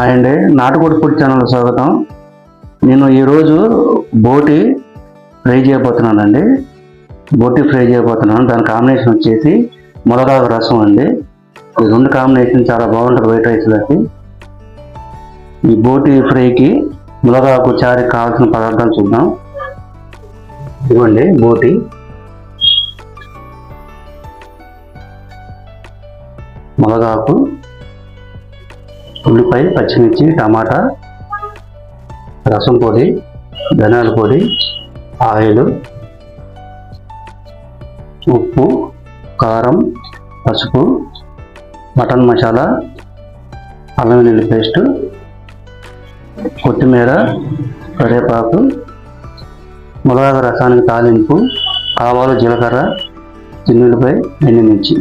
Hi అండి నాటుకోడి food channel స్వాగతం. నేను ఈరోజు బోటి ఫ్రై చేయబోతున్నానండి. బోటి ఫ్రై చేయబోతున్నాను. దాని కాంబినేషన్ వచ్చేసి ములగాకు రసం అండి. ఈ రెండు కాంబినేషన్ చాలా బాగుంటుంది వైట్ రైస్లోకి ఈ బోటి ఫ్రైకి ములగాకు చారి కావాల్సిన పదార్థాలు చూద్దాం. ఇవ్వండి బోటి. ములగాకు ఉల్లిపాయ పచ్చిమిర్చి టమాటా రసం పొడి ధనియాల పొడి ఆయిల్ ఉప్పు కారం పసుపు మటన్ మసాలా అల్లం వెల్లుల్లి పేస్ట్ కొత్తిమీర కరివేపాకు మునగాకు రసానికి తాలింపు ఆవాలు జీలకర్ర చిన్నులపై ఎండుమిర్చి.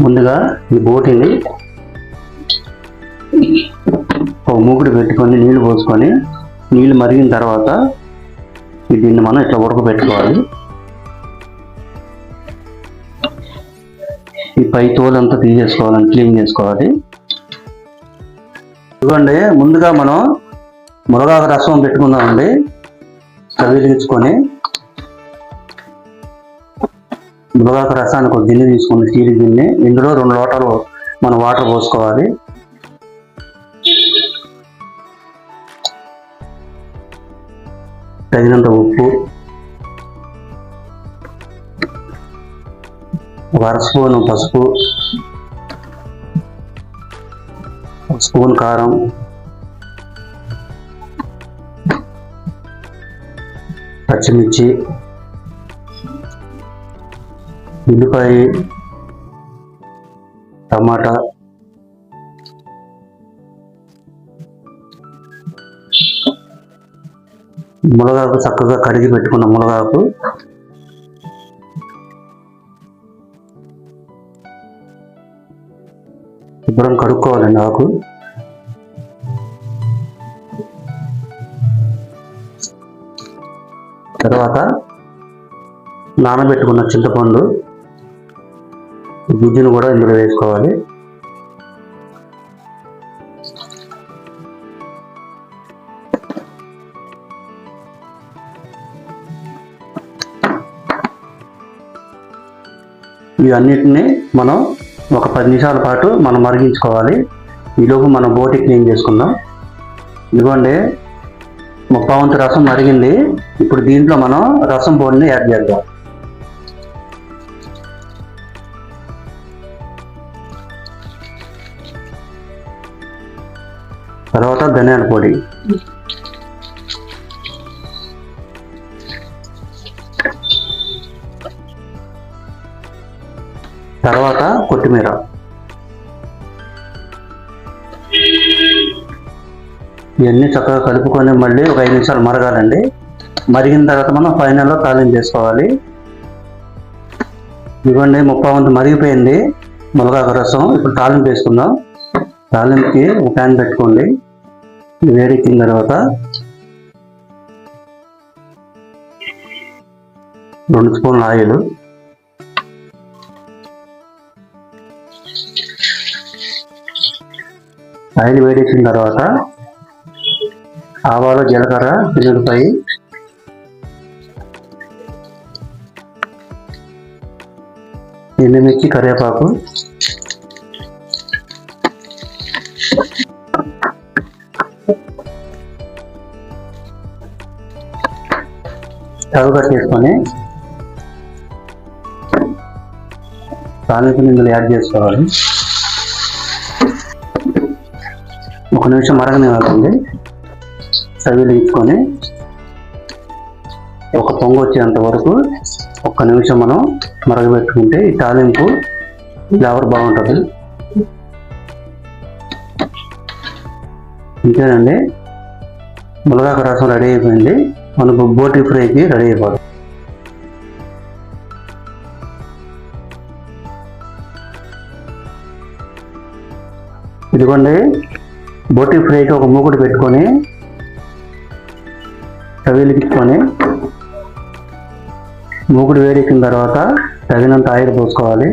ముందుగా ఈ బోటిని మూగుడు మూకుడు పెట్టుకొని నీళ్ళు పోసుకొని నీళ్ళు మరిగిన తర్వాత ఈ దీన్ని మనం ఇట్లా ఉడకబెట్టుకోవాలి ఈ పై తోలంతా తీసేసుకోవాలని క్లీన్ చేసుకోవాలి. ఇదిగోండి ముందుగా మనం మునగాకు రసం పెట్టుకుందామండి. స్టవ్ వెలిగించుకొని మునగాకు రసానికి ఒక గిన్నె తీసుకుని స్టీల్ గిన్నె. ఇందులో రెండు లోటలు మనం వాటర్ పోసుకోవాలి. తగినంత ఉప్పు ఒక అర స్పూన్ పసుపు స్పూన్ కారం పచ్చిమిర్చి ఉల్లిపాయ టమాటా మునగాకు చక్కగా కడిగి పెట్టుకున్న మునగాకు. శుభ్రం కడుక్కోవాలండి ఆకు. తర్వాత నానబెట్టుకున్న చింతపండు. గుజ్జును కూడా ఇందులో వేసుకోవాలి. ఇవన్నిటిని మనం ఒక పది నిమిషాల పాటు మనం మరిగించుకోవాలి. ఈలోపు మనం బోటి క్లీన్ చేసుకుందాం. ఇదిగోండి ముప్పావంతు రసం మరిగింది. ఇప్పుడు దీంట్లో మనం రసం బోడిని యాడ్ చేద్దాం. తర్వాత ధనియాల పొడి. తర్వాత కొత్తిమీర. ఇవన్నీ చక్కగా కలుపుకొని మళ్ళీ ఒక ఐదు నిమిషాలు మరగాలండి. మరిగిన తర్వాత మనం ఫైనల్లో తాలింపు చేసుకోవాలి. ఇవ్వండి ముప్పై వంతు మరిగిపోయింది. మునగాకు రసం. ఇప్పుడు తాలింపు వేసుకుందాం తాలింపుకి ఒక ప్యాన్ పెట్టుకోండి. వేడెక్కిన తర్వాత రెండు స్పూన్ల ఆయిల్. ఆయిల్ వేడెక్కిన తర్వాత ఆవాలు జీలకర్ర పిల్లుడిపాయి ఎండుమిర్చి కరివేపాకు. స్టవ్ చేసుకొని తాలింపు ఇందులో యాడ్ చేసుకోవాలి. ఒక నిమిషం మరగనివ్వాలండి సవిలించుకొని ఒక పొంగు వచ్చేంత వరకు ఒక్క నిమిషం మనం మరగబెట్టుకుంటే ఈ తాలింపు ఫ్లేవర్ బాగుంటుంది. ఇంతేనండి. మునగాకు రసం రెడీ అయిపోయింది. మనకు బోటి ఫ్రైకి రెడీ అయిపోతుంది. ఇదిగోండి. బొట్టి ఫ్రైకి ఒక మూకుడు పెట్టుకొని స్టవ్ వెలిగించుకొని మూకుడు వేడెక్కిన తర్వాత తగినంత ఆయిల్ పోసుకోవాలి.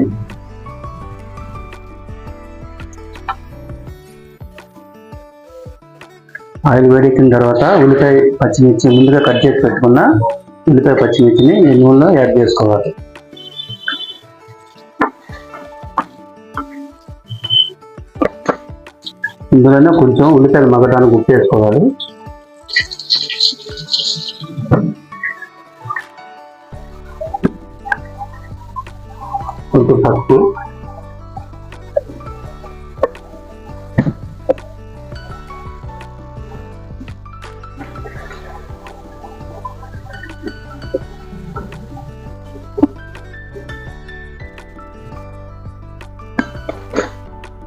ఆయిల్ వేడెక్కిన తర్వాత ఉల్లిపాయ పచ్చిమిర్చి ముందుగా కట్ చేసి పెట్టుకున్న ఉల్లిపాయ పచ్చిమిర్చిని ఈ నూనెలో యాడ్ చేసుకోవాలి. ఇందులోనే కొంచెం ఉల్లిపాయలు మగ్గడానికి ఉప్పు వేసుకోవాలి. కొంచెం పసుపు.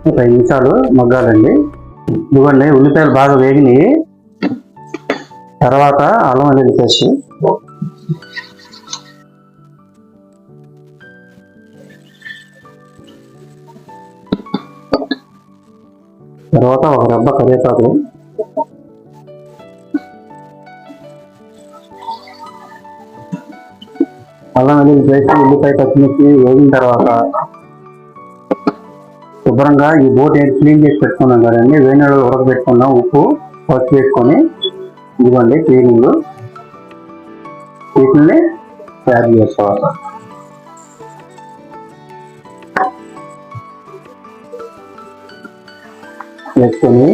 ఒక ఐదు నిమిషాలు మగ్గాలండి. ఇవ్వండి. ఉల్లిపాయలు బాగా వేగినాయి. తర్వాత అల్లం వెల్లుల్లి పేస్ట్. తర్వాత ఒక రెబ్బ కరివేపాకు. అల్లం వెల్లుల్లి పేస్ట్ ఉల్లిపాయ పచ్చిమిర్చి వేగిన తర్వాత శుభ్రంగా ఈ బోట్ ఏంటి క్లీన్ చేసి పెట్టుకున్నాం కదండి వేణిలో ఉడకబెట్టుకున్నాం ఉప్పు పసుపు వేసుకొని ఇదిగోండి క్లీనింగ్. వీటిని తయారు చేసుకోవాలి వేసుకొని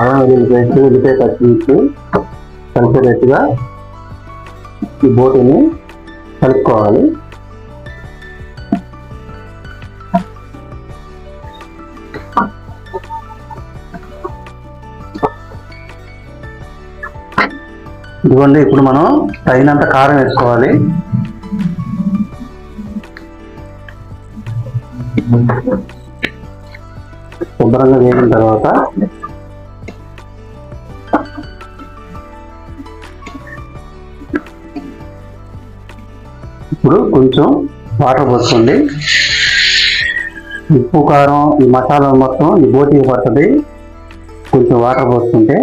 అల్లం వెళ్ళిపోయి ఉల్లిపాయ పచ్చిమిర్చి కలిపేటట్టుగా ఈ బోటిని కలుపుకోవాలి. ఇదిగోండి ఇప్పుడు మనం తగినంత కారం వేసుకోవాలి. శుభ్రంగా వేగిన తర్వాత ఇప్పుడు కొంచెం వాటర్ పోసుకోండి. ఉప్పు కారం ఈ మసాలా మొత్తం ఈ బోటికి పడుతుంది. కొంచెం వాటర్ పోసుకుంటే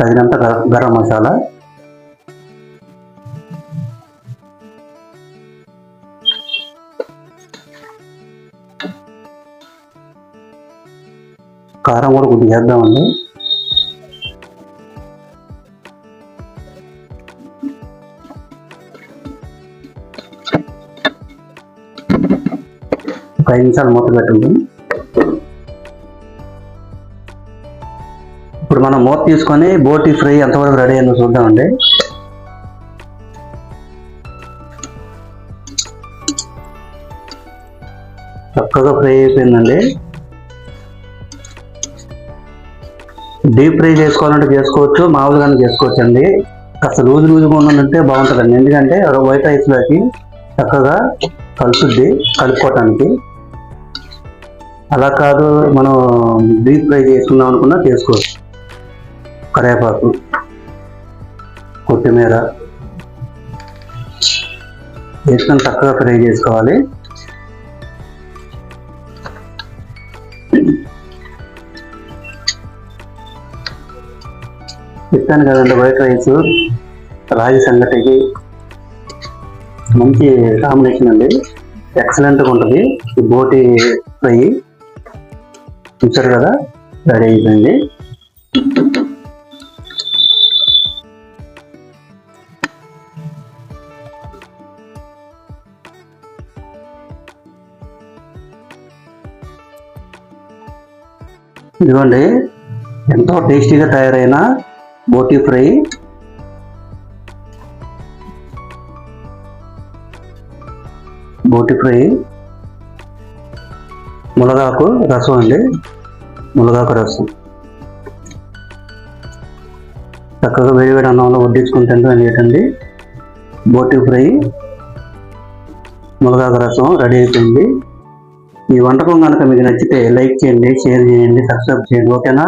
తగినంత గర- గరం మసాలా. కారం కూడా కొద్దిగా వేద్దామండి. ఒక ఐదు నిమిషాలు మూత పెట్టండి. ఇప్పుడు మనం మూత తీసుకొని బోటి ఫ్రై ఎంతవరకు రెడీ అయిందో చూద్దామండి. చక్కగా ఫ్రై అయిపోయిందండి. డీప్ ఫ్రై చేసుకోవాలంటే చేసుకోవచ్చు మామూలుగానే చేసుకోవచ్చు అండి కాస్త లూజ్ లూజ్గా ఉన్నదంటే బాగుంటుందండి. ఎందుకంటే వైట్ రైస్లోకి చక్కగా కలుసుద్ది కలుపుకోవటానికి. అలా కాదు మనం డీప్ ఫ్రై చేసుకుందాం అనుకున్నా చేసుకోవచ్చు. కరివేపాకు కొత్తిమీర వేసుకొని చక్కగా ఫ్రై చేసుకోవాలి. చెప్పాను కదండి వైట్ రైస్ రాగి సంగటికి మంచి కాంబినేషన్ అండి. ఎక్సలెంట్గా ఉంటుంది. ఈ బోటి ఫ్రై. చూసారు కదా? రెడీ అయిపోయింది. ఇదిగోండి ఎంతో టేస్టీగా తయారైన బోటి ఫ్రై. బోటి ఫ్రై. మునగాకు రసం అండి. మునగాకు రసం. చక్కగా వేడి వేడి అన్నంలో వడ్డించుకుని తింటాం ఏంటండి? బోటి ఫ్రై. మునగాకు రసం రెడీ అయిపోయింది. ఈ వంటకం కనుక మీకు నచ్చితే లైక్ చేయండి షేర్ చేయండి సబ్స్క్రైబ్ చేయండి ఓకేనా?